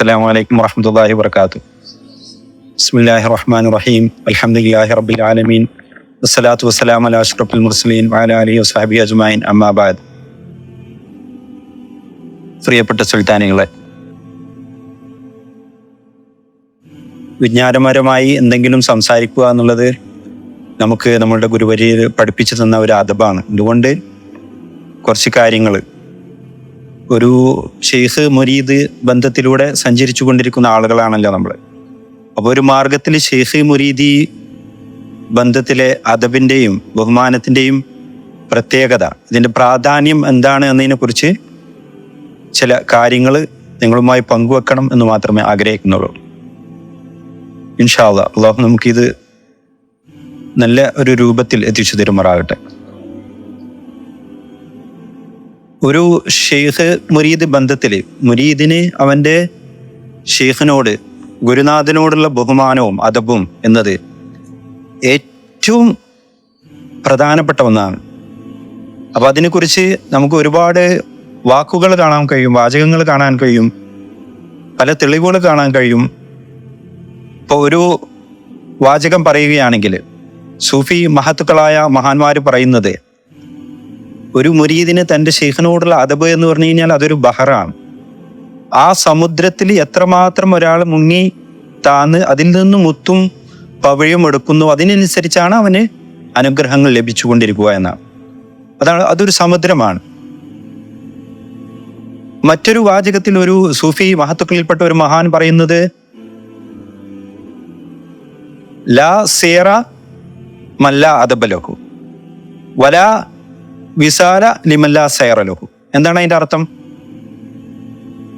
അസ്സാം വലൈക്കും വാഹമത്തല്ലാഹി വർക്കാത്തു ബിസ്മില്ലാഹി റഹ്മാൻ റഹീം അലഹമുല്ലാഹി റബ്ബിൽ ആലമീൻ. വസ്സലാത്തു വസ്സലാം അല അഷ്റഫുൽ മുർസലീൻ വാല അലി വസാബി അജ്മായിൻ അമ്മാബാദ് പ്രിയപ്പെട്ട സുൽത്താനികളെ വിജ്ഞാനപരമായി എന്തെങ്കിലും സംസാരിക്കുക എന്നുള്ളത് നമുക്ക് നമ്മളുടെ ഗുരുവരിയിൽ പഠിപ്പിച്ചു തന്ന ഒരു അദബാണ്. അതുകൊണ്ട് കുറച്ച് കാര്യങ്ങൾ ഒരു ഷെയ്ഖ് മുരീദ് ബന്ധത്തിലൂടെ സഞ്ചരിച്ചു കൊണ്ടിരിക്കുന്ന ആളുകളാണല്ലോ നമ്മൾ അപ്പോൾ ഒരു മാർഗത്തിൽ ഷെയ്ഖ് മുരീദി ബന്ധത്തിലെ അദബിന്റെയും ബഹുമാനത്തിന്റെയും പ്രത്യേകത ഇതിന്റെ പ്രാധാന്യം എന്താണ് എന്നതിനെക്കുറിച്ച് ചില കാര്യങ്ങൾ നിങ്ങളുമായി പങ്കുവെക്കണം എന്ന് മാത്രമേ ആഗ്രഹിക്കുന്നുള്ളൂ. ഇൻഷാല്ല അള്ളാഹു നമുക്കിത് നല്ല ഒരു രൂപത്തിൽ എത്തിച്ചു തരുമാറാകട്ടെ. ഒരു ഷെയ്ഖ് മുരീദ് ബന്ധത്തിൽ മുരീദിന് അവന്റെ ഷെയ്ഖിനോട് ഗുരുനാഥനോടുള്ള ബഹുമാനവും അദബും എന്നത് ഏറ്റവും പ്രധാനപ്പെട്ട ഒന്നാണ്. അപ്പോൾ അതിനെക്കുറിച്ച് നമുക്ക് ഒരുപാട് വാക്കുകൾ കാണാൻ കഴിയും വാചകങ്ങൾ കാണാൻ കഴിയും പല തെളിവുകൾ കാണാൻ കഴിയും. ഇപ്പോൾ ഒരു വാചകം പറയുകയാണെങ്കിൽ സൂഫി മഹത്തുക്കളായ മഹാന്മാർ പറയുന്നത് ഒരു മുരീദിന് തന്റെ ഷെയ്ഖിനോടുള്ള അദബ് എന്ന് പറഞ്ഞു കഴിഞ്ഞാൽ അതൊരു ബഹറാണ്. ആ സമുദ്രത്തിൽ എത്രമാത്രം ഒരാൾ മുങ്ങി താന്ന് അതിൽ നിന്ന് മുത്തും പവഴയും എടുക്കുന്നു അതിനനുസരിച്ചാണ് അവന് അനുഗ്രഹങ്ങൾ ലഭിച്ചുകൊണ്ടിരിക്കുക എന്നാണ്. അതാണ് അതൊരു സമുദ്രമാണ്. മറ്റൊരു വാചകത്തിൽ ഒരു സൂഫി മഹത്തുക്കളിൽപ്പെട്ട ഒരു മഹാൻ പറയുന്നത് ലാ സേറ മല്ല അദബലഹു വല വിസാല ലിമല്ല സൈറലുഹു. എന്താണ് അതിന്റെ അർത്ഥം?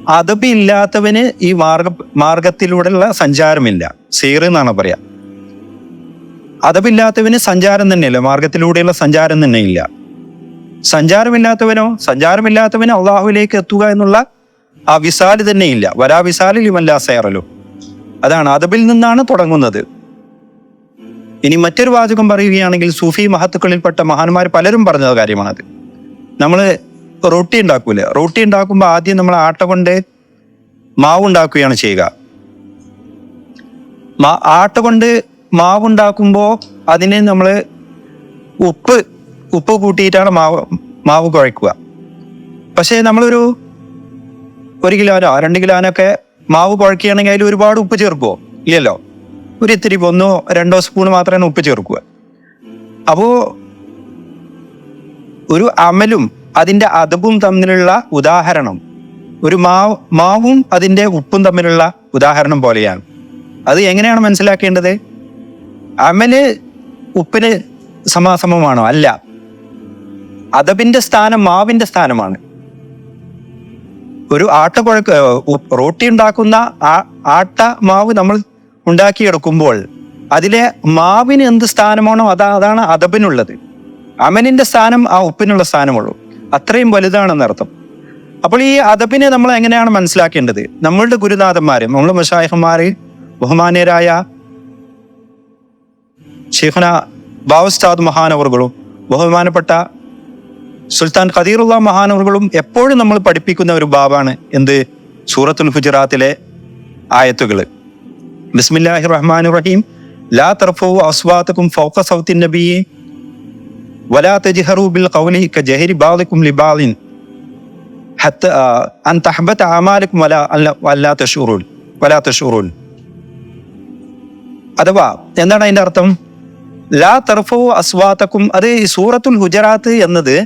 അദബ് ഇല്ലാത്തവന് ഈ മാർഗ മാർഗത്തിലൂടെയുള്ള സഞ്ചാരമില്ല. സീർ എന്നാണ് പറയാ. അദബില്ലാത്തവന് സഞ്ചാരം തന്നെയില്ല മാർഗത്തിലൂടെയുള്ള സഞ്ചാരം തന്നെ ഇല്ല. സഞ്ചാരമില്ലാത്തവനോ സഞ്ചാരമില്ലാത്തവന് അള്ളാഹുവിലേക്ക് എത്തുക എന്നുള്ള ആ വിസാൽ തന്നെ ഇല്ല വരാ വിസാലിലുമല്ല ലിമല്ല സേറലു അതാണ് അതബിൽ നിന്നാണ് തുടങ്ങുന്നത്. ഇനി മറ്റൊരു വാചകം പറയുകയാണെങ്കിൽ സൂഫി മഹത്തുക്കളിൽപ്പെട്ട മഹാന്മാർ പലരും പറഞ്ഞ കാര്യമാണത്. നമ്മൾ റൊട്ടി ഉണ്ടാക്കൂലേ? റൊട്ടി ഉണ്ടാക്കുമ്പോൾ ആദ്യം നമ്മൾ ആട്ട കൊണ്ട് മാവ് ഉണ്ടാക്കുകയാണ് ചെയ്യുക. മാ ആട്ട കൊണ്ട് മാവ് ഉണ്ടാക്കുമ്പോൾ അതിന് നമ്മൾ ഉപ്പ് ഉപ്പ് കൂട്ടിയിട്ടാണ് മാവ് മാവ് കുഴക്കുക. പക്ഷേ നമ്മളൊരു ഒരു കിലോനോ രണ്ട് കിലോനൊക്കെ മാവ് കുഴക്കുകയാണെങ്കിൽ അതിൽ ഒരുപാട് ഉപ്പ് ചേർക്കുമോ ഇല്ലല്ലോ? ഒരു ഇത്തിരി ഒന്നോ രണ്ടോ സ്പൂൺ മാത്രമേ ഉപ്പ് ചേർക്കുക. അപ്പോ ഒരു അമലും അതിന്റെ അതവും തമ്മിലുള്ള ഉദാഹരണം ഒരു മാവ് മാവും അതിന്റെ ഉപ്പും തമ്മിലുള്ള ഉദാഹരണം പോലെയാണ്. അത് എങ്ങനെയാണ് മനസ്സിലാക്കേണ്ടത്? അമൽ ഉപ്പിന് സമാസമമാണോ? അല്ല. അതബിന്റെ സ്ഥാനം മാവിന്റെ സ്ഥാനമാണ്. ഒരു ആട്ട കുഴക്ക റോട്ടി ഉണ്ടാക്കുന്ന ആ- ആട്ട മാവ് നമ്മൾ ഉണ്ടാക്കിയെടുക്കുമ്പോൾ അതിലെ മാവിന് എന്ത് സ്ഥാനമാണോ അതാ അതാണ് അതബിനുള്ളത്. അമനിന്റെ സ്ഥാനം ആ ഉപ്പിനുള്ള സ്ഥാനമുള്ളൂ. അത്രയും വലുതാണെന്നർത്ഥം അപ്പോൾ ഈ അതബിനെ നമ്മൾ എങ്ങനെയാണ് മനസ്സിലാക്കേണ്ടത്? നമ്മളുടെ ഗുരുനാഥന്മാര് നമ്മളുടെ മഷായഹന്മാര് ബഹുമാന്യരായ ഷെയ്ഖുന ബാവസ്താദ് മഹാനവറുകളും ബഹുമാനപ്പെട്ട സുൽത്താൻ ഖദീറുള്ള മഹാനവറുകളും എപ്പോഴും നമ്മൾ പഠിപ്പിക്കുന്ന ഒരു ബാബാണ് എന്ത്? സൂറത്തുൽ ഹുജറാത്തിലെ ആയത്തുകൾ ബിസ്മില്ലാഹി റഹ്മാൻ റഹീം ലാ തർഫു അസ്വാത്തക്കും ഫൗഖ സൗത്തിൻ നബിയെ. വലാ തജിഹറു ബിൽ ഖൗലി കജഹരി ബാലിക്കും ലിബാലിൻ ഹത്ത അൻ തഹബത ആമാലിക്കും വലാ അല്ല വല്ലാ തഷൂറുൻ വലാ തഷൂറുൻ അഥവാ എന്താണ് അതിന്റെ അർത്ഥം? ലാ തർഫു അസ്വാത്തക്കും അത് ഈ സൂറത്തുൽ ഹുജറാത്ത് എന്നത്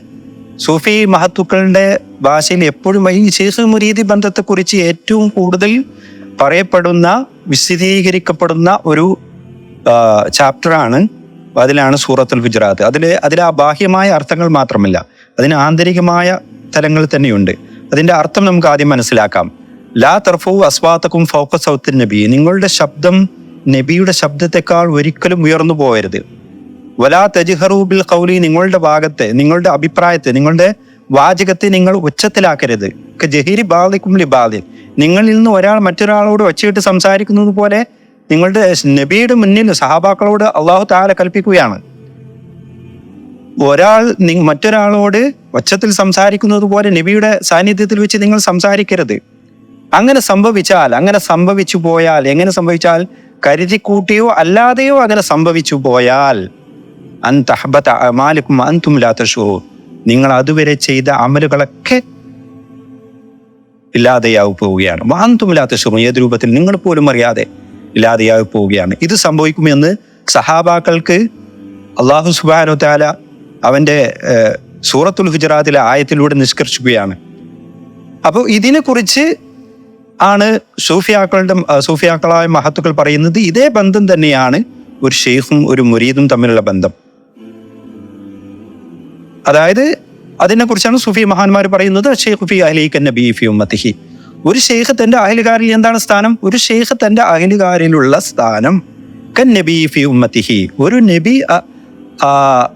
സൂഫി മഹത്തുക്കളുടെ ഭാഷയിൽ എപ്പോഴും ഈ ശേഖ് മുരീദി ബന്ധത്തെക്കുറിച്ച് ഏറ്റവും കൂടുതൽ പറയപ്പെടുന്ന വിശദീകരിക്കപ്പെടുന്ന ഒരു ചാപ്റ്ററാണ് അതിലാണ് സൂറത്തുൽ ഗുജറാത്ത്. അതിൽ അതിൽ ആ ബാഹ്യമായ അർത്ഥങ്ങൾ മാത്രമല്ല അതിന് ആന്തരികമായ തലങ്ങൾ തന്നെയുണ്ട്. അതിന്റെ അർത്ഥം നമുക്ക് ആദ്യം മനസ്സിലാക്കാം. ലാ തർഫു അസ്വാത്തക്കും ഫോക്കസ് സൗത്തിൻ നബി. നിങ്ങളുടെ ശബ്ദം നബിയുടെ ശബ്ദത്തെക്കാൾ ഒരിക്കലും ഉയർന്നു പോകരുത്. വലാ തജ്ഹറു ബിൽ ഖൗലി നിങ്ങളുടെ ഭാഗത്തെ നിങ്ങളുടെ അഭിപ്രായത്തെ നിങ്ങളുടെ വാചകത്തെ നിങ്ങൾ ഉച്ചത്തിലാക്കരുത്. ജഹീരി ബാലിക്കും ലിബാലിൻ. നിങ്ങളിൽ നിന്ന് ഒരാൾ മറ്റൊരാളോട് ഒച്ചയിട്ട് സംസാരിക്കുന്നത് പോലെ നിങ്ങളുടെ നബിയുടെ മുന്നിൽ സഹാബാക്കളോട് അള്ളാഹു താല കൽപ്പിക്കുകയാണ്. ഒരാൾ മറ്റൊരാളോട് ഒച്ചത്തിൽ സംസാരിക്കുന്നത് പോലെ നബിയുടെ സാന്നിധ്യത്തിൽ വെച്ച് നിങ്ങൾ സംസാരിക്കരുത്. അങ്ങനെ സംഭവിച്ചാൽ അങ്ങനെ സംഭവിച്ചു പോയാൽ എങ്ങനെ സംഭവിച്ചാൽ? കരുതി കൂട്ടിയോ അല്ലാതെയോ അങ്ങനെ സംഭവിച്ചു പോയാൽ. അൻ തഹബത്ത് അമാലിക്കും അൻതും ഷോ നിങ്ങൾ അതുവരെ ചെയ്ത അമലുകളൊക്കെ ഇല്ലാതെയായി പോവുകയാണ്. വാന്തുമില്ലാത്ത ശുഭം ഏത് രൂപത്തിൽ നിങ്ങൾ പോലും അറിയാതെ ഇല്ലാതെയായി പോവുകയാണ്. ഇത് സംഭവിക്കുമെന്ന് സഹാബാക്കൾക്ക് അള്ളാഹു സുബാനു താല അവന്റെ സൂറത്തുൽ ഹുജറാത്തിലെ ആയത്തിലൂടെ നിഷ്കർഷിക്കുകയാണ്. അപ്പോൾ ഇതിനെക്കുറിച്ച് ആണ് സൂഫിയാക്കളുടെ സൂഫിയാക്കളായ മഹത്തുക്കൾ പറയുന്നത് ഇതേ ബന്ധം തന്നെയാണ് ഒരു ഷെയ്ഖും ഒരു മുരീദും തമ്മിലുള്ള ബന്ധം. അതായത് അതിനെക്കുറിച്ചാണ് സുഫി മഹാന്മാർ പറയുന്നത് ഷെയ്ഖ് ഉമ്മത്തിഹി. ഒരു ഷെയ്ഖ് തന്റെ അഹലുകാരിൽ എന്താണ് സ്ഥാനം? ഒരു ഷെയ്ഖ് തന്റെ അഹലുകാരിലുള്ള സ്ഥാനം. ഉമ്മത്തിഹി. ഒരു നബി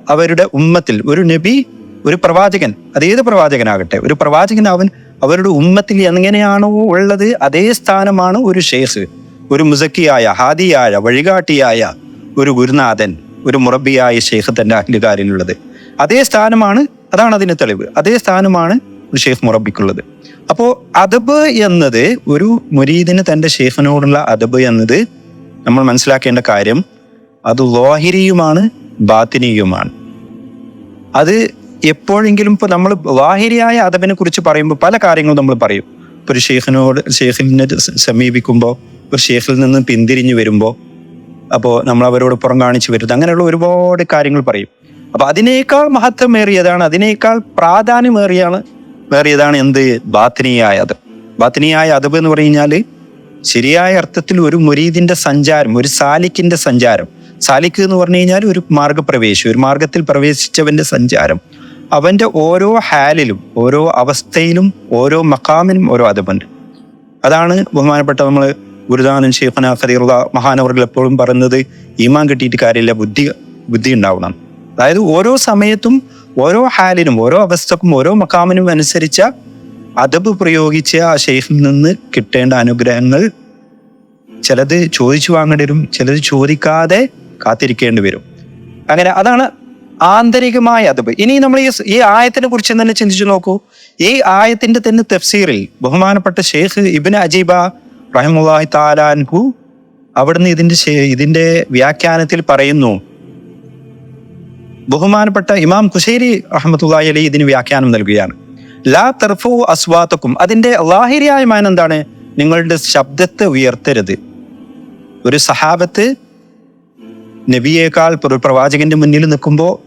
അവരുടെ ഉമ്മത്തിൽ ഒരു നബി ഒരു പ്രവാചകൻ അതേത് പ്രവാചകനാകട്ടെ ഒരു പ്രവാചകൻ അവൻ അവരുടെ ഉമ്മത്തിൽ എങ്ങനെയാണോ ഉള്ളത് അതേ സ്ഥാനമാണ് ഒരു ഷെയ്ഖ് ഒരു മുസക്കിയായ ഹാദിയായ വഴികാട്ടിയായ ഒരു ഗുരുനാഥൻ ഒരു മുറബിയായ ഷെയ്ഖ് തന്റെ അഹ്ലുകാരിലുള്ളത്. അതേ സ്ഥാനമാണ് അതാണ് അതിന് തെളിവ്. അതേ സ്ഥാനമാണ് ഒരു ഷെയ്ഖ് മുറബിക്കുള്ളത് അപ്പോൾ അദബ് എന്നത് ഒരു മുരീദിന് തന്റെ ഷെയ്ഖിനോടുള്ള അദബ് എന്നത് നമ്മൾ മനസ്സിലാക്കേണ്ട കാര്യം അത് ലോഹിരിയുമാണ് ബാത്തിനിയുമാണ്. അത് എപ്പോഴെങ്കിലും ഇപ്പോൾ നമ്മൾ വാഹിരിയായ അദബിനെ കുറിച്ച് പറയുമ്പോൾ പല കാര്യങ്ങളും നമ്മൾ പറയും. ഇപ്പൊ ഒരു ഷെയ്ഖിനോട് ഷെയ്ഖിനെ സമീപിക്കുമ്പോ സമീപിക്കുമ്പോൾ ഒരു ഷെയ്ഖിൽ നിന്ന് പിന്തിരിഞ്ഞു വരുമ്പോൾ അപ്പോൾ നമ്മൾ അവരോട് പുറം കാണിച്ചു വരുന്നത് അങ്ങനെയുള്ള ഒരുപാട് കാര്യങ്ങൾ പറയും. അപ്പൊ അതിനേക്കാൾ മഹത്വമേറിയതാണ് അതിനേക്കാൾ പ്രാധാന്യമേറിയാണ് വേറിയതാണ് എന്ത്? ബാത്തിനിയായ അത് ബാത്തിനിയായ അതബ് എന്ന് പറഞ്ഞാൽ ശരിയായ അർത്ഥത്തിൽ ഒരു മുരീദിന്റെ സഞ്ചാരം ഒരു സാലിക്കിന്റെ സഞ്ചാരം. സാലിക്ക് എന്ന് പറഞ്ഞു കഴിഞ്ഞാൽ ഒരു മാർഗപ്രവേശം ഒരു മാർഗത്തിൽ പ്രവേശിച്ചവന്റെ സഞ്ചാരം. അവന്റെ ഓരോ ഹാലിലും ഓരോ അവസ്ഥയിലും ഓരോ മക്കാമിനും ഓരോ അതബുണ്ട് അതാണ് ബഹുമാനപ്പെട്ട നമ്മൾ ഗുരുദാനൻ ഷെയ്ഖന ഖദീറുള്ള മഹാനവർകൾ എപ്പോഴും പറയുന്നത് ഈമാൻ കിട്ടിയിട്ട് കാര്യമില്ല ബുദ്ധി ബുദ്ധി ഉണ്ടാവണം. അതായത് ഓരോ സമയത്തും ഓരോ ഹാലിനും ഓരോ അവസ്ഥക്കും ഓരോ മക്കാമിനും അനുസരിച്ച അതബ് പ്രയോഗിച്ച ആ ഷെയ്ഖിൽ നിന്ന് കിട്ടേണ്ട അനുഗ്രഹങ്ങൾ ചിലത് ചോദിച്ചു വാങ്ങേണ്ടി വരും ചിലത് ചോദിക്കാതെ കാത്തിരിക്കേണ്ടി വരും. അങ്ങനെ അതാണ് ആന്തരികമായ അതബ് ഇനി നമ്മൾ ഈ ഈ ആയത്തിനെ കുറിച്ച് തന്നെ ചിന്തിച്ചു നോക്കൂ. ഈ ആയത്തിന്റെ തന്നെ തഫ്സീറിൽ ബഹുമാനപ്പെട്ട ഷെയ്ഖ് ഇബിൻ അജീബ റഹിമുല്ലാഹി താലാൻഹു അവിടുന്ന് ഇതിന്റെ ഇതിന്റെ വ്യാഖ്യാനത്തിൽ പറയുന്നു ബഹുമാനപ്പെട്ട ഇമാം കുശേരി റഹ്മത്തുള്ളാഹി അലി ഇതിന് വ്യാഖ്യാനം നൽകുകയാണ്. ലാ തർഫു അസ്വാത്തക്കും അതിന്റെ ലാഹിരിയായ മാനം എന്താണ്? നിങ്ങളുടെ ശബ്ദത്തെ ഉയർത്തരുത്. ഒരു സഹാബത്ത് നബിയേക്കാൾ ഒരു പ്രവാചകന്റെ മുന്നിൽ നിൽക്കുമ്പോൾ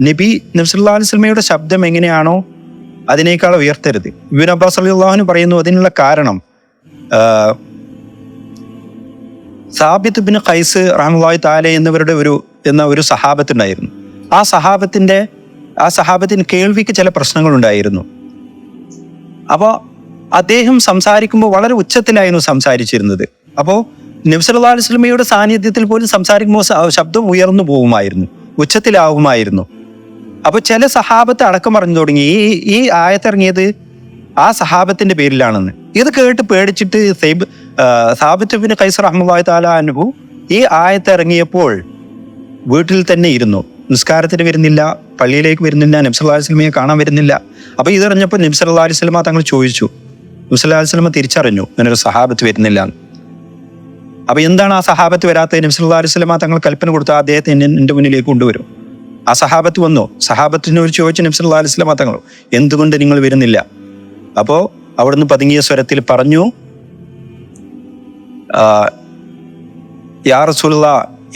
നബി നബ്സുല്ലാ അലിസ്ലമയുടെ ശബ്ദം എങ്ങനെയാണോ അതിനേക്കാൾ ഉയർത്തരുത്. ഇബിൻ അബ്ബാസ് അലിഹുന് പറയുന്നു അതിനുള്ള കാരണം സാബിത്ത് ബിൻ ഖൈസ് റഹ്മുല്ലാഹി താലെ എന്നിവരുടെ ഒരു എന്ന ഒരു സഹാബത്തുണ്ടായിരുന്നു ആ സഹാബത്തിന്റെ ആ സഹാബത്തിന് കേൾവിക്ക് ചില പ്രശ്നങ്ങളുണ്ടായിരുന്നു. അപ്പോൾ അദ്ദേഹം സംസാരിക്കുമ്പോൾ വളരെ ഉച്ചത്തിലായിരുന്നു സംസാരിച്ചിരുന്നത്. അപ്പോൾ നബ്സല്ലാ അലുസ്ലമയുടെ സാന്നിധ്യത്തിൽ പോലും സംസാരിക്കുമ്പോൾ ശബ്ദം ഉയർന്നു പോകുമായിരുന്നു. ഉച്ചത്തിലാവുമായിരുന്നു അപ്പോൾ ചില സഹാബത്ത് അടക്കം പറഞ്ഞു തുടങ്ങി ഈ ഈ ആയത്തിറങ്ങിയത് ആ സഹാബത്തിന്റെ പേരിലാണെന്ന്. ഇത് കേട്ട് പേടിച്ചിട്ട് സൈബ് സാബിത്ത് കൈസർ അഹമ്മദ് താല അനുഭവം ഈ ആയത്തിറങ്ങിയപ്പോൾ വീട്ടിൽ തന്നെ ഇരുന്നു. നിസ്കാരത്തിന് വരുന്നില്ല പള്ളിയിലേക്ക് വരുന്നില്ല നബ്സല്ലാ വസ്ലമയെ കാണാൻ വരുന്നില്ല. അപ്പോൾ ഇതറിഞ്ഞപ്പോൾ നബ്സല്ലാ അലിസ്ലമ തങ്ങൾ ചോദിച്ചു നബ്സല്ലാ വസ്ലമ തിരിച്ചറിഞ്ഞു ഇങ്ങനൊരു സഹാബത്ത് വരുന്നില്ല അപ്പോൾ എന്താണ് ആ സഹാബത്ത് വരാത്തത്? നബ്സല്ലാ അലിസ്ലമ തങ്ങൾ കൽപ്പന കൊടുത്ത അദ്ദേഹത്തെ എന്നെ എന്റെ മുന്നിലേക്ക് കൊണ്ടുവരും. ആ സഹാബത്ത് വന്നു? സഹാബത്തിനോട് ചോദിച്ചു നബ്സല്ലാ അലിസ്ലമ തങ്ങൾ എന്തുകൊണ്ട് നിങ്ങൾ വരുന്നില്ല? അപ്പോൾ അവിടുന്ന് പതുങ്ങിയ സ്വരത്തിൽ പറഞ്ഞു യാ റസൂലുള്ള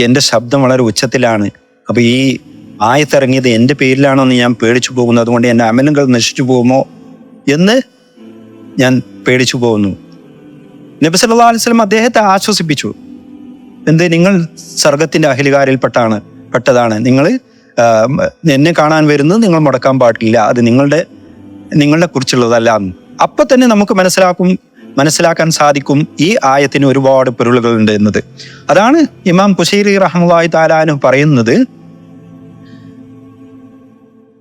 എന്റെ ശബ്ദം വളരെ ഉച്ചത്തിലാണ്. അപ്പൊ ഈ ആയത്തിറങ്ങിയത് എന്റെ പേരിലാണോ എന്ന് ഞാൻ പേടിച്ചു പോകുന്നു. അതുകൊണ്ട് എന്റെ അമലുകൾ നശിച്ചു പോകുമോ എന്ന് ഞാൻ പേടിച്ചു പോകുന്നു. നബി സല്ലല്ലാഹു അലൈഹി വസല്ലം അദ്ദേഹത്തെ ആശ്വസിപ്പിച്ചു. എന്ത്? നിങ്ങൾ സർഗത്തിന്റെ അഹിലുകാരിൽപ്പെട്ടാണ് പെട്ടതാണ്. നിങ്ങൾ എന്നെ കാണാൻ വരുന്നത് നിങ്ങൾ മുടക്കാൻ പാടില്ല. അത് നിങ്ങളുടെ നിങ്ങളെ കുറിച്ചുള്ളതല്ല അപ്പം തന്നെ നമുക്ക് മനസ്സിലാക്കും മനസ്സിലാക്കാൻ സാധിക്കും ഈ ആയത്തിന് ഒരുപാട് പൊരുളുകളുണ്ട് എന്നത്. അതാണ് ഇമാം കുശൈരി റഹ്മായി താലാനു പറയുന്നത്.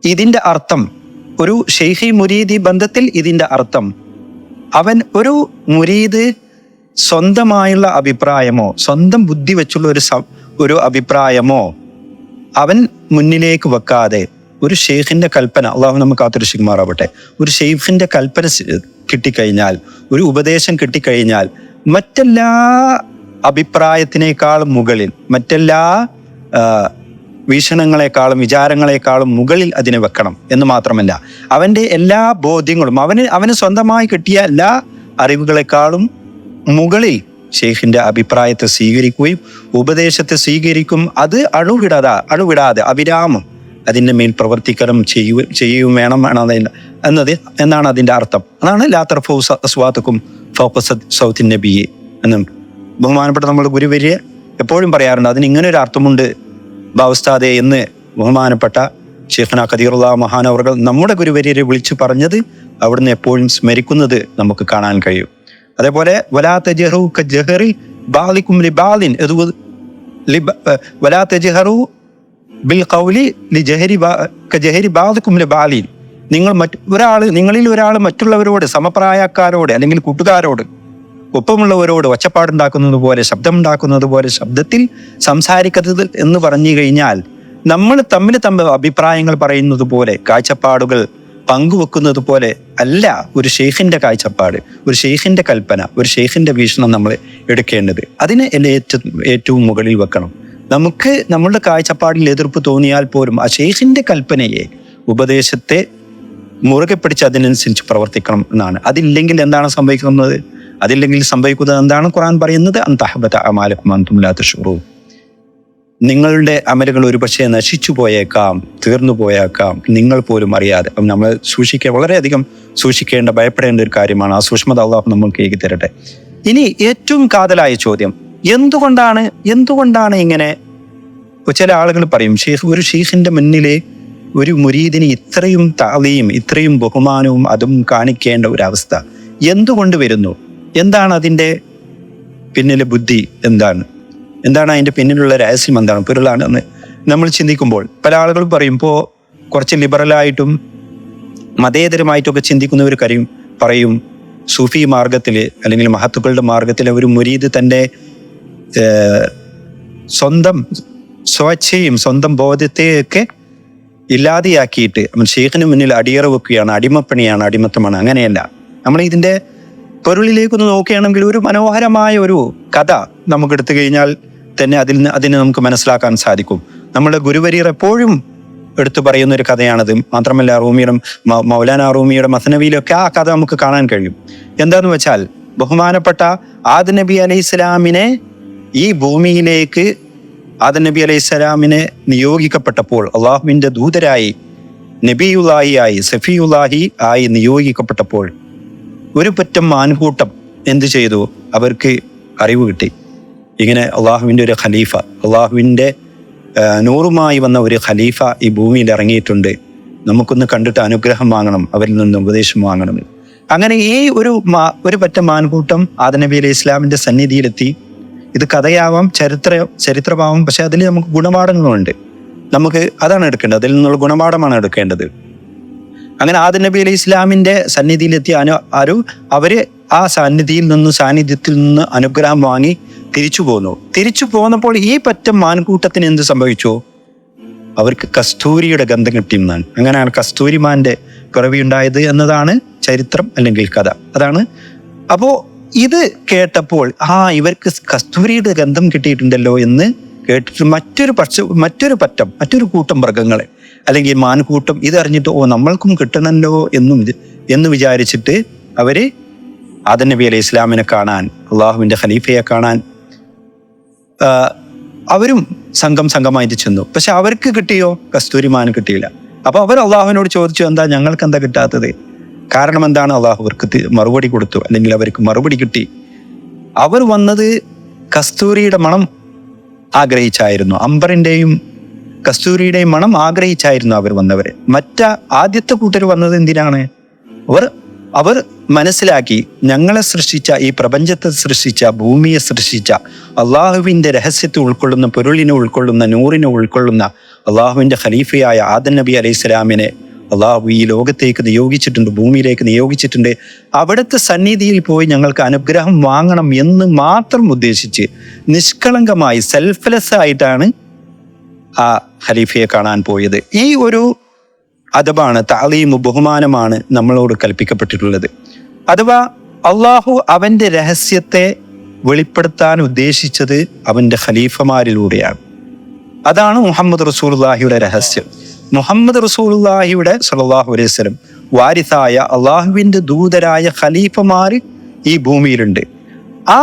ഇതിന്റെ അർത്ഥം ഒരു ഷെയ്ഖി മുരീദി ബന്ധത്തിൽ ഇതിന്റെ അർത്ഥം അവൻ ഒരു മുരീദ് സ്വന്തമായുള്ള അഭിപ്രായമോ സ്വന്തം ബുദ്ധി വെച്ചുള്ള ഒരു ഒരു അഭിപ്രായമോ അവൻ മുന്നിലേക്ക് വെക്കാതെ ഒരു ഷെയ്ഖിന്റെ കൽപ്പന അള്ളാഹു നമുക്ക് കാത്തിരിശിക്കുമാറാവട്ടെ ഒരു ഷെയ്ഖിന്റെ കൽപ്പന കിട്ടിക്കഴിഞ്ഞാൽ ഒരു ഉപദേശം കിട്ടിക്കഴിഞ്ഞാൽ മറ്റെല്ലാ അഭിപ്രായത്തിനേക്കാളും മുകളിൽ മറ്റെല്ലാ വീക്ഷണങ്ങളെക്കാളും വിചാരങ്ങളെക്കാളും മുകളിൽ അതിനെ വെക്കണം എന്ന് മാത്രമല്ല. അവന്റെ എല്ലാ ബോധ്യങ്ങളും അവന് അവന് സ്വന്തമായി കിട്ടിയ എല്ലാ അറിവുകളെക്കാളും മുകളിൽ ഷെയ്ഖിന്റെ അഭിപ്രായത്തെ സ്വീകരിക്കുകയും ഉപദേശത്തെ സ്വീകരിക്കും. അത് അണുവിടാതെ അണുവിടാതെ അവിരാമം അതിന്റെ മേൽ പ്രവർത്തിക്കണം ചെയ്യുക ചെയ്യുകയും വേണം വേണം അതിന്റെ എന്നത് എന്നാണ് അതിന്റെ അർത്ഥം. അതാണ് ലാത്തർ ഫൗസ് അസ്വാത്തക്കും ഫോക്കസ് സൗത്തിൻ നബിയെ എന്നും ബഹുമാനപ്പെട്ട നമ്മുടെ ഗുരുവര്യ എപ്പോഴും പറയാറുണ്ട് അതിന് ഇങ്ങനെ ഒരു അർത്ഥമുണ്ട് ബാവസ്ഥാദെ എന്ന് ബഹുമാനപ്പെട്ട ഷെയ്ഖന ഖദീറുള്ള മഹാനവറുകൾ നമ്മുടെ ഗുരുവര്യരെ വിളിച്ചു പറഞ്ഞത് അവിടുന്ന് എപ്പോഴും സ്മരിക്കുന്നത് നമുക്ക് കാണാൻ കഴിയും. അതേപോലെ വലാത്ത ജഹറു ജഹറി ബാലിക്കും ലിബാലിൻ വലാത്ത ജഹറു ബിൽ കൗലി ലി ജഹരി ബാ- കജഹരി ബാദിക്കും ലിബാലിൻ നിങ്ങൾ മറ്റ് ഒരാൾ നിങ്ങളിൽ ഒരാൾ മറ്റുള്ളവരോട് സമപ്രായക്കാരോട് അല്ലെങ്കിൽ കൂട്ടുകാരോട് ഒപ്പമുള്ളവരോട് ഒച്ചപ്പാടുണ്ടാക്കുന്നത് പോലെ ശബ്ദമുണ്ടാക്കുന്നത് പോലെ ശബ്ദത്തിൽ സംസാരിക്കരുത് എന്ന് പറഞ്ഞു കഴിഞ്ഞാൽ നമ്മൾ തമ്മിൽ തമ്മിൽ അഭിപ്രായങ്ങൾ പറയുന്നത് പോലെ കാഴ്ചപ്പാടുകൾ പങ്കുവെക്കുന്നത് പോലെ അല്ല ഒരു ഷെയ്ഖിന്റെ കാഴ്ചപ്പാട് ഒരു ഷെയ്ഖിന്റെ കൽപ്പന ഒരു ഷെയ്ഖിന്റെ വീക്ഷണം നമ്മൾ എടുക്കേണ്ടത്. അതിനെ ഏറ്റവും ഏറ്റവും മുകളിൽ വെക്കണം. നമുക്ക് നമ്മളുടെ കാഴ്ചപ്പാടിൽ എതിർപ്പ് തോന്നിയാൽ പോലും ആ ഷെയ്ഖിന്റെ കൽപ്പനയെ ഉപദേശത്തെ മുറുകെ പിടിച്ച് അതിനനുസരിച്ച് പ്രവർത്തിക്കണം എന്നാണ്. അതില്ലെങ്കിൽ എന്താണ് സംഭവിക്കുന്നത്? അതില്ലെങ്കിൽ സംഭവിക്കുന്നത് എന്താണ് ഖുറാൻ പറയുന്നത്? അന്തഹബത്ത അമാലക്കും അന്തുമില്ലാത്ത ഷുറു നിങ്ങളുടെ അമലുകൾ ഒരുപക്ഷെ നശിച്ചു പോയേക്കാം തീർന്നു പോയേക്കാം. നിങ്ങൾ പോലും അറിയാതെ. നമ്മൾ സൂക്ഷിക്കുക വളരെയധികം സൂക്ഷിക്കേണ്ട ഭയപ്പെടേണ്ട ഒരു കാര്യമാണ് ആ സൂക്ഷ്മത അള്ളാഹു നമ്മൾക്ക് തരട്ടെ ഇനി ഏറ്റവും കാതലായ ചോദ്യം. എന്തുകൊണ്ടാണ് എന്തുകൊണ്ടാണ് ഇങ്ങനെ? ചില ആളുകൾ പറയും ഷെയ്ഖ് ഒരു ഷെയ്ഖിന്റെ മുന്നിലെ ഒരു മുരീദിന് ഇത്രയും താളിയും ഇത്രയും ബഹുമാനവും അതും കാണിക്കേണ്ട ഒരവസ്ഥ എന്തുകൊണ്ട് വരുന്നു? എന്താണ് അതിന്റെ പിന്നിലെ ബുദ്ധി? എന്താണ്? എന്താണ് അതിന്റെ പിന്നിലുള്ള രഹസ്യം എന്താണ്? പൊരുളാണ് എന്ന് നമ്മൾ ചിന്തിക്കുമ്പോൾ പല ആളുകളും പറയും ഇപ്പോൾ കുറച്ച് ലിബറലായിട്ടും മതേതരമായിട്ടൊക്കെ ചിന്തിക്കുന്നവർ കരയും പറയും. സൂഫി മാർഗത്തിൽ അല്ലെങ്കിൽ മഹത്തുക്കളുടെ മാർഗത്തിൽ ഒരു മുരീദ് തന്റെ സ്വന്തം സ്വേച്ഛയും സ്വന്തം ബോധത്തെയൊക്കെ ഇല്ലാതെയാക്കിയിട്ട് ഷെയ്ഖിന് മുന്നിൽ അടിയറ വെക്കുകയാണ് അടിമപ്പണിയാണ് അടിമത്തമാണ് അങ്ങനെയല്ല. നമ്മൾ ഇതിന്റെ പൊരുളിലേക്കൊന്ന് നോക്കുകയാണെങ്കിൽ ഒരു മനോഹരമായ ഒരു കഥ നമുക്ക് എടുത്തു കഴിഞ്ഞാൽ തന്നെ അതിൽ നിന്ന് അതിനെ നമുക്ക് മനസ്സിലാക്കാൻ സാധിക്കും. നമ്മുടെ ഗുരുവരിയർ എപ്പോഴും എടുത്തു പറയുന്ന ഒരു കഥയാണത്. മാത്രമല്ല റൂമിയുടെ മൗലാന റൂമിയുടെ മസനവിയിലൊക്കെ ആ കഥ നമുക്ക് കാണാൻ കഴിയും. എന്താന്ന് വെച്ചാൽ ബഹുമാനപ്പെട്ട ആദ് നബി അലൈഹി ഇസ്ലാമിനെ ഈ ഭൂമിയിലേക്ക് ആദം നബി അലൈഹി സ്വലാമിനെ നിയോഗിക്കപ്പെട്ടപ്പോൾ അള്ളാഹുവിന്റെ ദൂതരായി നബിയുലാഹി ആയി സഫിയുലാഹി ആയി നിയോഗിക്കപ്പെട്ടപ്പോൾ ഒരു പറ്റം മാൻകൂട്ടം എന്തു ചെയ്തു? അവർക്ക് അറിവ് കിട്ടി. ഇങ്ങനെ അള്ളാഹുവിന്റെ ഒരു ഖലീഫ അള്ളാഹുവിന്റെ നൂറുമായി വന്ന ഒരു ഖലീഫ ഈ ഭൂമിയിൽ ഇറങ്ങിയിട്ടുണ്ട്. നമുക്കൊന്ന് കണ്ടിട്ട് അനുഗ്രഹം വാങ്ങണം അവരിൽ നിന്ന് ഉപദേശം വാങ്ങണം. അങ്ങനെ ഈ ഒരു ഒരു പറ്റം മാൻകൂട്ടം ആദ നബി അലൈഹി ഇസ്ലാമിന്റെ സന്നിധിയിലെത്തി. ഇത് കഥയാവാം ചരിത്ര ചരിത്രമാവാം പക്ഷെ അതിൽ നമുക്ക് ഗുണപാഠങ്ങളുണ്ട്. നമുക്ക് അതാണ് എടുക്കേണ്ടത്. അതിൽ നിന്നുള്ള ഗുണപാഠമാണ് എടുക്കേണ്ടത്. അങ്ങനെ ആദ നബി അലൈഹി ഇസ്ലാമിന്റെ സന്നിധിയിലെത്തിയ അനു ആരും അവർ ആ സന്നിധിയിൽ നിന്ന് സാന്നിധ്യത്തിൽ നിന്ന് അനുഗ്രഹം വാങ്ങി തിരിച്ചു പോന്നു. തിരിച്ചു പോന്നപ്പോൾ ഈ പറ്റം മാൻകൂട്ടത്തിന് എന്ത് സംഭവിച്ചു? അവർക്ക് കസ്തൂരിയുടെ ഗന്ധം കിട്ടിയെന്നാണ് അങ്ങനെയാണ് കസ്തൂരിമാന്റെ പിറവിയുണ്ടായത് എന്നതാണ് ചരിത്രം അല്ലെങ്കിൽ കഥ. അതാണ്. അപ്പോ ഇത് കേട്ടപ്പോൾ ആ ഇവർക്ക് കസ്തൂരിയുടെ ഗന്ധം കിട്ടിയിട്ടുണ്ടല്ലോ എന്ന് കേട്ടിട്ട് മറ്റൊരു പക്ഷ മറ്റൊരു പറ്റം മറ്റൊരു കൂട്ടം മൃഗങ്ങളെ അല്ലെങ്കിൽ മാൻകൂട്ടം ഇതറിഞ്ഞിട്ട് ഓ നമ്മൾക്കും കിട്ടണമല്ലോ എന്നും എന്ന് വിചാരിച്ചിട്ട് അവർ ആദൻ നബി അലൈഹി ഇസ്ലാമിനെ കാണാൻ അള്ളാഹുവിന്റെ ഖലീഫയെ കാണാൻ അവരും സംഘം സംഘമായിട്ട് ചെന്നു. പക്ഷെ അവർക്ക് കിട്ടിയോ? കസ്തൂരിമാൻ കിട്ടിയില്ല. അപ്പോൾ അവർ അള്ളാഹുവിനോട് ചോദിച്ചു എന്താ ഞങ്ങൾക്ക് എന്താ കിട്ടാത്തത്? കാരണം എന്താണ് അള്ളാഹു അവർക്ക് മറുപടി കൊടുത്തു? അല്ലെങ്കിൽ അവർക്ക് മറുപടി കിട്ടി. അവർ വന്നത് കസ്തൂരിയുടെ മണം ആഗ്രഹിച്ചായിരുന്നു. അംബറിന്റെയും കസ്തൂരിയുടെയും മണം ആഗ്രഹിച്ചായിരുന്നു അവർ വന്നവരെ. മറ്റ ആദ്യത്തെ കൂട്ടർ വന്നത് എന്തിനാണ്? അവർ അവർ മനസ്സിലാക്കി ഞങ്ങളെ സൃഷ്ടിച്ച ഈ പ്രപഞ്ചത്തെ സൃഷ്ടിച്ച ഭൂമിയെ സൃഷ്ടിച്ച അള്ളാഹുവിന്റെ രഹസ്യത്തെ ഉൾക്കൊള്ളുന്ന പൊരുളിനെ ഉൾക്കൊള്ളുന്ന നൂറിനെ ഉൾക്കൊള്ളുന്ന അള്ളാഹുവിന്റെ ഖലീഫയായ ആദൻ നബി അലൈഹി സ്വലാമിനെ അള്ളാഹു ഈ ലോകത്തേക്ക് നിയോഗിച്ചിട്ടുണ്ട് ഭൂമിയിലേക്ക് നിയോഗിച്ചിട്ടുണ്ട്. അവിടുത്തെ സന്നിധിയിൽ പോയി ഞങ്ങൾക്ക് അനുഗ്രഹം വാങ്ങണം എന്ന് മാത്രം ഉദ്ദേശിച്ച് നിഷ്കളങ്കമായി സെൽഫ്ലെസ് ആയിട്ടാണ് ആ ഖലീഫയെ കാണാൻ പോയത്. ഈ ഒരു അദബാണ് താലീമ് ബഹുമാനമാണ് നമ്മളോട് കൽപ്പിക്കപ്പെട്ടിട്ടുള്ളത്. അഥവാ അള്ളാഹു അവന്റെ രഹസ്യത്തെ വെളിപ്പെടുത്താൻ ഉദ്ദേശിച്ചത് അവന്റെ ഖലീഫമാരിലൂടെയാണ്. അതാണ് മുഹമ്മദ് റസൂലുള്ളാഹിയുടെ രഹസ്യം. മുഹമ്മദ് റസൂലുള്ളാഹിയുടെ സലാഹു അലൈഹി വാരിസായ അള്ളാഹുവിന്റെ ദൂതരായ ഖലീഫമാർ ഈ ഭൂമിയിലുണ്ട്. ആ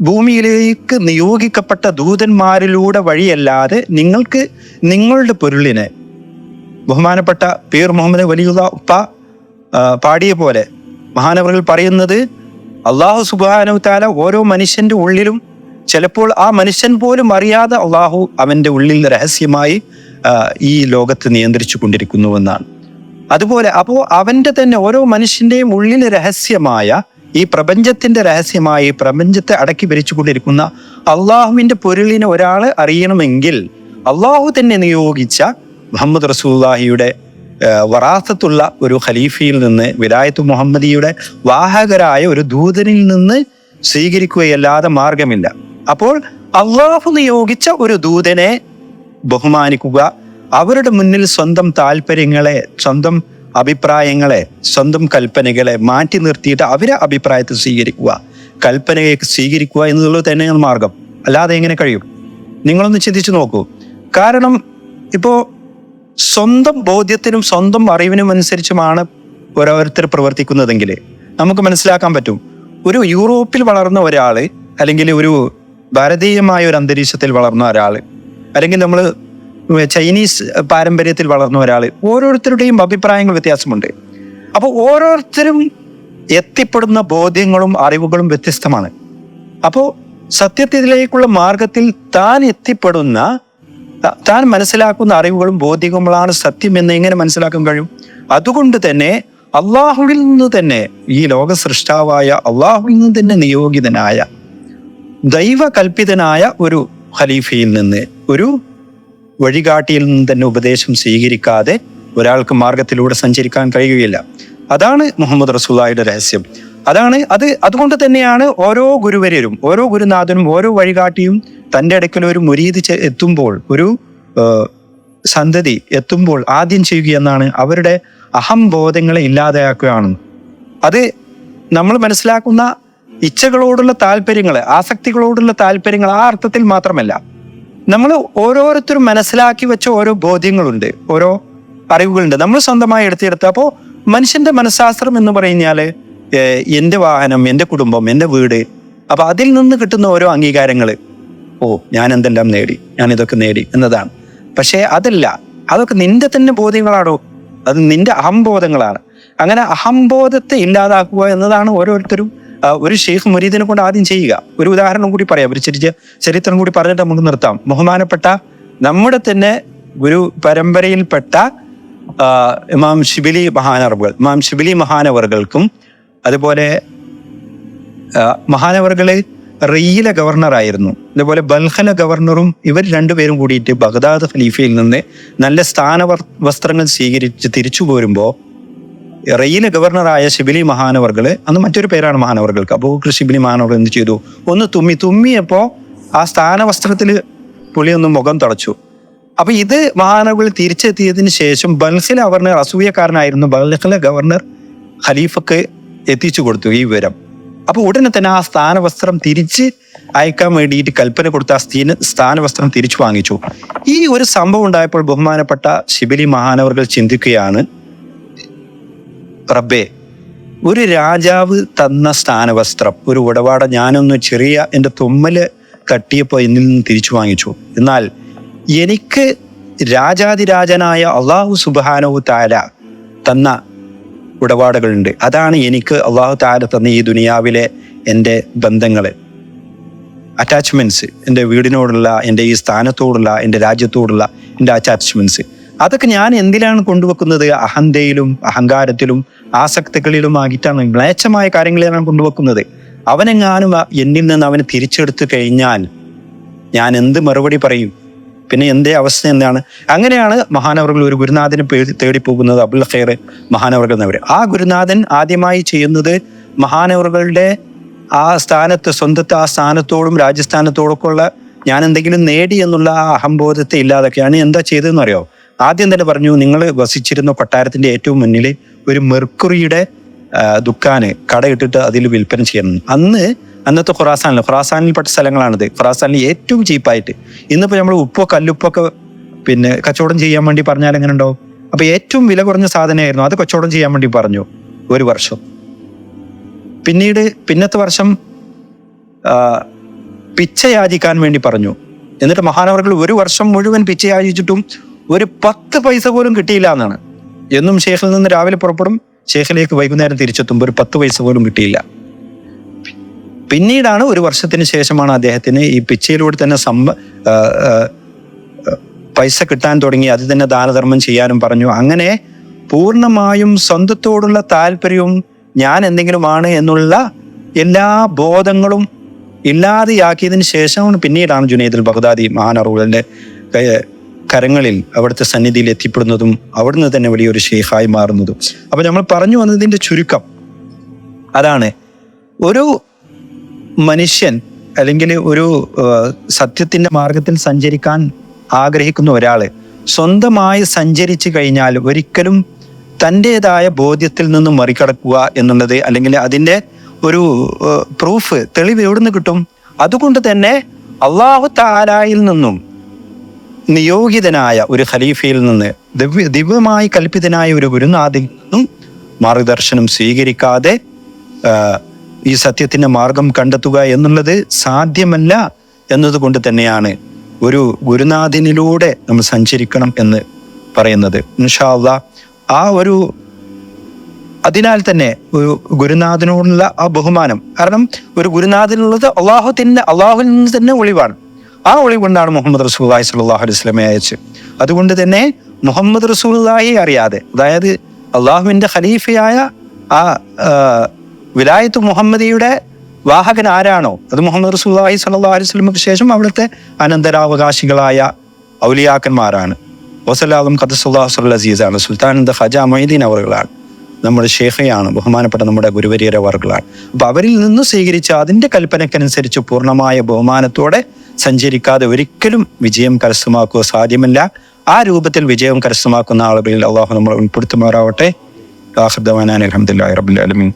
ഭൂമിയിലേക്ക് നിയോഗിക്കപ്പെട്ട ദൂതന്മാരിലൂടെ വഴിയല്ലാതെ നിങ്ങൾക്ക് നിങ്ങളുടെ പൊരുളിനെ ബഹുമാനപ്പെട്ട പീർ മുഹമ്മദ് വലിയുള്ള ഉപ്പ പാടിയ പോലെ മഹാനവറുകൾ പറയുന്നത് അള്ളാഹു സുബാനു താല ഓരോ മനുഷ്യന്റെ ഉള്ളിലും ചിലപ്പോൾ ആ മനുഷ്യൻ പോലും അറിയാതെ അള്ളാഹു അവന്റെ ഉള്ളിൽ രഹസ്യമായി ഈ ലോകത്ത് നിയന്ത്രിച്ചു കൊണ്ടിരിക്കുന്നുവെന്നാണ്. അതുപോലെ അപ്പോൾ അവന്റെ തന്നെ ഓരോ മനുഷ്യന്റെയും ഉള്ളിൽ രഹസ്യമായ ഈ പ്രപഞ്ചത്തിന്റെ രഹസ്യമായി ഈ പ്രപഞ്ചത്തെ അടക്കി ഭരിച്ചു കൊണ്ടിരിക്കുന്ന അള്ളാഹുവിന്റെ പൊരുളിനെ ഒരാൾ അറിയണമെങ്കിൽ അള്ളാഹു തന്നെ നിയോഗിച്ച മുഹമ്മദ് റസൂല്ലാഹിയുടെ വറാസത്തുള്ള ഒരു ഖലീഫയിൽ നിന്ന് വിലായത്ത് മുഹമ്മദിയുടെ വാഹകരായ ഒരു ദൂതനിൽ നിന്ന് സ്വീകരിക്കുകയല്ലാതെ മാർഗമില്ല. അപ്പോൾ അള്ളാഹു നിയോഗിച്ച ഒരു ദൂതനെ ബഹുമാനിക്കുക. അവരുടെ മുന്നിൽ സ്വന്തം താല്പര്യങ്ങളെ സ്വന്തം അഭിപ്രായങ്ങളെ സ്വന്തം കൽപ്പനകളെ മാറ്റി നിർത്തിയിട്ട് അവരെ അഭിപ്രായത്തെ സ്വീകരിക്കുക. കൽപ്പനയെ സ്വീകരിക്കുക എന്നുള്ളത് തന്നെയാണ് മാർഗം. അല്ലാതെ എങ്ങനെ കഴിയും? നിങ്ങളൊന്ന് ചിന്തിച്ചു നോക്കൂ. കാരണം ഇപ്പോൾ സ്വന്തം ബോധ്യത്തിനും സ്വന്തം അറിവിനും അനുസരിച്ചുമാണ് ഓരോരുത്തർ പ്രവർത്തിക്കുന്നതെങ്കിൽ നമുക്ക് മനസ്സിലാക്കാൻ പറ്റും. ഒരു യൂറോപ്പിൽ വളർന്ന ഒരാൾ അല്ലെങ്കിൽ ഒരു ഭാരതീയമായ ഒരു അന്തരീക്ഷത്തിൽ വളർന്ന ഒരാൾ അല്ലെങ്കിൽ നമ്മൾ ചൈനീസ് പാരമ്പര്യത്തിൽ വളർന്ന ഒരാൾ ഓരോരുത്തരുടെയും അഭിപ്രായങ്ങൾ വ്യത്യാസമുണ്ട്. അപ്പോൾ ഓരോരുത്തരും എത്തിപ്പെടുന്ന ബോധ്യങ്ങളും അറിവുകളും വ്യത്യസ്തമാണ്. അപ്പോൾ സത്യത്തിലേക്കുള്ള മാർഗത്തിൽ താൻ എത്തിപ്പെടുന്ന താൻ മനസ്സിലാക്കുന്ന അറിവുകളും ബോധ്യങ്ങളുമാണ് സത്യം എന്ന് എങ്ങനെ മനസ്സിലാക്കാൻ കഴിയും? അതുകൊണ്ട് തന്നെ അള്ളാഹുവിൽ നിന്ന് തന്നെ ഈ ലോക സൃഷ്ടാവായ അള്ളാഹുവിൽ നിന്ന് തന്നെ നിയോഗിതനായ ദൈവകൽപിതനായ ഒരു ഖലീഫയിൽ നിന്ന് ഒരു വഴികാട്ടിയിൽ നിന്ന് തന്നെ ഉപദേശം സ്വീകരിക്കാതെ ഒരാൾക്ക് മാർഗത്തിലൂടെ സഞ്ചരിക്കാൻ കഴിയുകയില്ല. അതാണ് മുഹമ്മദ് റസൂലായുടെ രഹസ്യം. അതാണ് അത് അതുകൊണ്ട് തന്നെയാണ് ഓരോ ഗുരുവര്യരും ഓരോ ഗുരുനാഥനും ഓരോ വഴികാട്ടിയും തന്റെ ഇടയ്ക്കൽ ഒരു മുരീത് എത്തുമ്പോൾ ഒരു സന്തതി എത്തുമ്പോൾ ആദ്യം ചെയ്യുക എന്നാണ് അവരുടെ അഹംബോധങ്ങളെ ഇല്ലാതെയാക്കുകയാണ്. അത് നമ്മൾ മനസ്സിലാക്കുന്ന ഇച്ഛകളോടുള്ള താല്പര്യങ്ങൾ ആസക്തികളോടുള്ള താല്പര്യങ്ങൾ ആ അർത്ഥത്തിൽ മാത്രമല്ല. നമ്മൾ ഓരോരുത്തരും മനസ്സിലാക്കി വെച്ച ഓരോ ബോധ്യങ്ങളുണ്ട് ഓരോ അറിവുകളുണ്ട്. നമ്മൾ സ്വന്തമായി എടുത്തെടുത്ത് അപ്പോൾ മനുഷ്യന്റെ മനഃശാസ്ത്രം എന്ന് പറഞ്ഞാൽ എന്റെ വാഹനം എന്റെ കുടുംബം എന്റെ വീട് അപ്പോൾ അതിൽ നിന്ന് കിട്ടുന്ന ഓരോ അംഗീകാരങ്ങൾ. ഓ ഞാൻ എന്തെല്ലാം നേടി ഞാൻ ഇതൊക്കെ നേടി എന്നതാണ്. പക്ഷേ അതല്ല അതൊക്കെ നിന്റെ തന്നെ ബോധ്യങ്ങളാണോ? അത് നിന്റെ അഹംബോധങ്ങളാണ്. അങ്ങനെ അഹംബോധത്തെ ഇല്ലാതാക്കുക എന്നതാണ് ഓരോരുത്തരും ഒരു ഷെയ്ഖ് മുരീദിനെ കൊണ്ട് ആദ്യം ചെയ്യുക. ഒരു ഉദാഹരണം കൂടി പറയാം. ഒരു ചെറിയ ചരിത്രം കൂടി പറഞ്ഞിട്ട് നമുക്ക് നിർത്താം. ബഹുമാനപ്പെട്ട നമ്മുടെ തന്നെ ഒരു പരമ്പരയിൽപ്പെട്ട ഇമാം ഷിബിലി മഹാനവറുകൾ ഇമാം ഷിബിലി മഹാനവറുകൾക്കും അതുപോലെ മഹാനവറുകളെ റെയ്യിലെ ഗവർണറായിരുന്നു അതുപോലെ ബൽഹല ഗവർണറും ഇവർ രണ്ടുപേരും കൂടിയിട്ട് ബഗ്ദാദ് ഖലീഫയിൽ നിന്ന് നല്ല സ്ഥാന വസ്ത്രങ്ങൾ സ്വീകരിച്ച് തിരിച്ചു പോരുമ്പോൾ റെയിലെ ഗവർണറായ ശിബിലി മഹാനവർകൾ അന്ന് മറ്റൊരു പേരാണ് മഹാനവർകൾക്ക്. അപ്പോൾ ശിബിലി മഹാനവർ എന്ത് ചെയ്തു? ഒന്ന് തുമ്മി തുമ്മിയപ്പോൾ ആ സ്ഥാനവസ്ത്രത്തിൽ പുളിയൊന്ന് മുഖം തുടച്ചു. അപ്പോൾ ഇത് മഹാനവകൾ തിരിച്ചെത്തിയതിന് ശേഷം ബൽസിൽ ഗവർണർ അസൂയക്കാരനായിരുന്നു. ബൽഹല ഗവർണർ ഖലീഫക്ക് എത്തിച്ചു കൊടുത്തു ഈ വിവരം. അപ്പോൾ ഉടനെ തന്നെ ആ സ്ഥാനവസ്ത്രം തിരിച്ച് അയക്കാൻ വേണ്ടിയിട്ട് കൽപ്പന കൊടുത്ത ആ സ്ഥീന സ്ഥാനവസ്ത്രം തിരിച്ചു വാങ്ങിച്ചു. ഈ ഒരു സംഭവം ഉണ്ടായപ്പോൾ ബഹുമാനപ്പെട്ട ശിബിലി മഹാനവർകൾ ചിന്തിക്കുകയാണ് റബ്ബേ ഒരു രാജാവ് തന്ന സ്ഥാനവസ്ത്രം ഒരു ഉടവാട ഞാനൊന്ന് ചെറിയ എന്റെ തുമ്മൽ തട്ടിയപ്പോൾ എന്നിൽ നിന്ന് തിരിച്ചു വാങ്ങിച്ചു. എന്നാൽ എനിക്ക് രാജാതിരാജനായ അള്ളാഹു സുബാനവു താര തന്ന ഉടപാടുകളുണ്ട് അതാണ് എനിക്ക് അള്ളാഹു താര തന്ന ഈ ദുനിയാവിലെ എന്റെ ബന്ധങ്ങൾ. അറ്റാച്ച്മെന്റ്സ് എന്റെ വീടിനോടുള്ള എന്റെ ഈ സ്ഥാനത്തോടുള്ള എന്റെ രാജ്യത്തോടുള്ള എന്റെ അറ്റാച്ച്മെന്റ്സ് അതൊക്കെ ഞാൻ എന്തിലാണ് കൊണ്ടുവെക്കുന്നത്? അഹന്തയിലും അഹങ്കാരത്തിലും ആസക്തികളിലും ആയിട്ടാണ് മ്ലേച്ഛമായ കാര്യങ്ങളിലാണ് കൊണ്ടുവെക്കുന്നത്. അവനെങ്ങാനും എന്നിൽ നിന്ന് അവനെ തിരിച്ചെടുത്തു കഴിഞ്ഞാൽ ഞാൻ എന്ത് മറുപടി പറയും? പിന്നെ എന്റെ അവസ്ഥ എന്താണ്? അങ്ങനെയാണ് മഹാനവർകൾ ഒരു ഗുരുനാഥനെ പേടി തേടി പോകുന്നത് അബുൽ ഖൈർ മഹാനവർകൾ എന്നവർ. ആ ഗുരുനാഥൻ ആദ്യമായി ചെയ്യുന്നത് മഹാനവറുകളുടെ ആ സ്ഥാനത്ത് സ്വന്തത്തെ ആ സ്ഥാനത്തോടും രാജസ്ഥാനത്തോടൊക്കെ ഉള്ള ഞാൻ എന്തെങ്കിലും നേടി എന്നുള്ള ആ അഹംബോധത്തെ ഇല്ലാതൊക്കെയാണ് എന്താ ചെയ്തതെന്ന് അറിയോ ആദ്യം തന്നെ പറഞ്ഞു നിങ്ങൾ വസിച്ചിരുന്ന കൊട്ടാരത്തിന്റെ ഏറ്റവും മുന്നിൽ ഒരു മെർക്കുറിയുടെ ദുക്കാന് കടയിട്ടിട്ട് അതിൽ വിൽപ്പന ചെയ്യണം അന്ന് അന്നത്തെ ഖുറാസാനിൽ ഖുറാസാനിൽപ്പെട്ട സ്ഥലങ്ങളാണിത്. ഖുറാസാനിൽ ഏറ്റവും ചീപ്പായിട്ട്. ഇന്നിപ്പോൾ നമ്മൾ ഉപ്പോ കല്ലുപ്പൊക്കെ പിന്നെ കച്ചവടം ചെയ്യാൻ വേണ്ടി പറഞ്ഞാൽ എങ്ങനെ ഉണ്ടാവും അപ്പോൾ ഏറ്റവും വില കുറഞ്ഞ സാധനമായിരുന്നു. അത് കച്ചവടം ചെയ്യാൻ വേണ്ടി പറഞ്ഞു ഒരു വർഷം. പിന്നീട് പിന്നത്തെ വർഷം പിച്ചയാചിക്കാൻ പിച്ച യാചിക്കാൻ വേണ്ടി പറഞ്ഞു. എന്നിട്ട് മഹാനവർകൾ ഒരു വർഷം മുഴുവൻ പിച്ച യാചിച്ചിട്ടും ഒരു പത്ത് പൈസ പോലും കിട്ടിയില്ല എന്നാണ്. എന്നും ഷേഖിൽ നിന്ന് രാവിലെ പുറപ്പെടും ഷേഖിലേക്ക് വൈകുന്നേരം തിരിച്ചെത്തുമ്പോൾ ഒരു പത്ത് പൈസ പോലും കിട്ടിയില്ല. പിന്നീടാണ് ഒരു വർഷത്തിന് ശേഷമാണ് അദ്ദേഹത്തിന് ഈ പിച്ചയിലൂടെ തന്നെ സമ്പ പൈസ കിട്ടാൻ തുടങ്ങി. അത് തന്നെ ദാനധർമ്മം ചെയ്യാനും പറഞ്ഞു. അങ്ങനെ പൂർണമായും സ്വന്തത്തോടുള്ള താല്പര്യവും ഞാൻ എന്തെങ്കിലുമാണ് എന്നുള്ള എല്ലാ ബോധങ്ങളും ഇല്ലാതെയാക്കിയതിന് ശേഷമാണ് പിന്നീടാണ് ജുനൈദുൽ ബഗ്ദാദി മഹാനറുകളുടെ കരങ്ങളിൽ അവിടുത്തെ സന്നിധിയിൽ എത്തിപ്പെടുന്നതും അവിടുന്ന് തന്നെ വലിയൊരു ഷെയ്ഹായി മാറുന്നതും. അപ്പൊ നമ്മൾ പറഞ്ഞു വന്നതിന്റെ ചുരുക്കം അതാണ്. ഒരു മനുഷ്യൻ അല്ലെങ്കിൽ ഒരു സത്യത്തിന്റെ മാർഗത്തിൽ സഞ്ചരിക്കാൻ ആഗ്രഹിക്കുന്ന ഒരാൾ സ്വന്തമായി സഞ്ചരിച്ചു കഴിഞ്ഞാൽ ഒരിക്കലും തന്റെതായ ബോധ്യത്തിൽ നിന്ന് മറികടക്കുക എന്നുള്ളത് അല്ലെങ്കിൽ അതിന്റെ ഒരു പ്രൂഫ് തെളിവ് എവിടുന്ന് കിട്ടും? അതുകൊണ്ട് തന്നെ അള്ളാഹു താലായിൽ നിന്നും നിയോഗിതനായ ഒരു ഖലീഫയിൽ നിന്ന് ദിവ്യ ദിവ്യമായി കൽപ്പിതനായ ഒരു ഗുരുനാഥിൽ നിന്നും മാർഗദർശനം സ്വീകരിക്കാതെ ഈ സത്യത്തിന്റെ മാർഗം കണ്ടെത്തുക എന്നുള്ളത് സാധ്യമല്ല എന്നതുകൊണ്ട് തന്നെയാണ് ഒരു ഗുരുനാഥിനിലൂടെ നമ്മൾ സഞ്ചരിക്കണം എന്ന് പറയുന്നത്. ഇൻഷാ അള്ളാ ആ ഒരു അതിനാൽ തന്നെ ഒരു ഗുരുനാഥനോടുള്ള ആ ബഹുമാനം. കാരണം ഒരു ഗുരുനാഥനുള്ളത് അള്ളാഹുത്തിന്റെ അള്ളാഹുവിൽ നിന്ന് തന്നെ ഒളിവാണ്. ആ ഒളിവുകൊണ്ടാണ് മുഹമ്മദ് റസൂല്ലാഹി സ്വല്ലല്ലാഹു അലൈഹി വസല്ലമയെ അയച്ച്. അതുകൊണ്ട് തന്നെ മുഹമ്മദ് റസൂല്ലാഹി അറിയാതെ അതായത് അള്ളാഹുവിന്റെ ഖലീഫയായ ആ വിലായത്ത് മുഹമ്മദിയുടെ വാഹകൻ ആരാണോ അത് മുഹമ്മദ് റസൂല്ലാഹി സ്വല്ലല്ലാഹു അലൈഹി വസല്ലമക്ക് ശേഷം അവിടുത്തെ അനന്തരാവകാശികളായ ഔലിയാക്കന്മാരാണ്. വസലാദും ഖദസുല്ലാഹുൽ അസീസാണ്. സുൽത്താൻ ഖജ മൊയ്തീൻ അവറുകളാണ്. നമ്മുടെ ഷേഖയാണ് ബഹുമാനപ്പെട്ട നമ്മുടെ ഗുരുവര്യര അപ്പം അപ്പൊ അവരിൽ നിന്ന് സ്വീകരിച്ച അതിന്റെ കൽപ്പനക്കനുസരിച്ച് പൂർണമായ ബഹുമാനത്തോടെ സഞ്ചരിക്കാതെ ഒരിക്കലും വിജയം കരസ്ഥമാക്കുക സാധ്യമല്ല. ആ രൂപത്തിൽ വിജയം കരസ്ഥമാക്കുന്ന ആളുകളിൽ അള്ളാഹു നമ്മൾ ഉൾപ്പെടുത്തുമാറാവട്ടെ. ആഹ്ദവാനാൻ അലഹമുല്ലാ റബുലമീൻ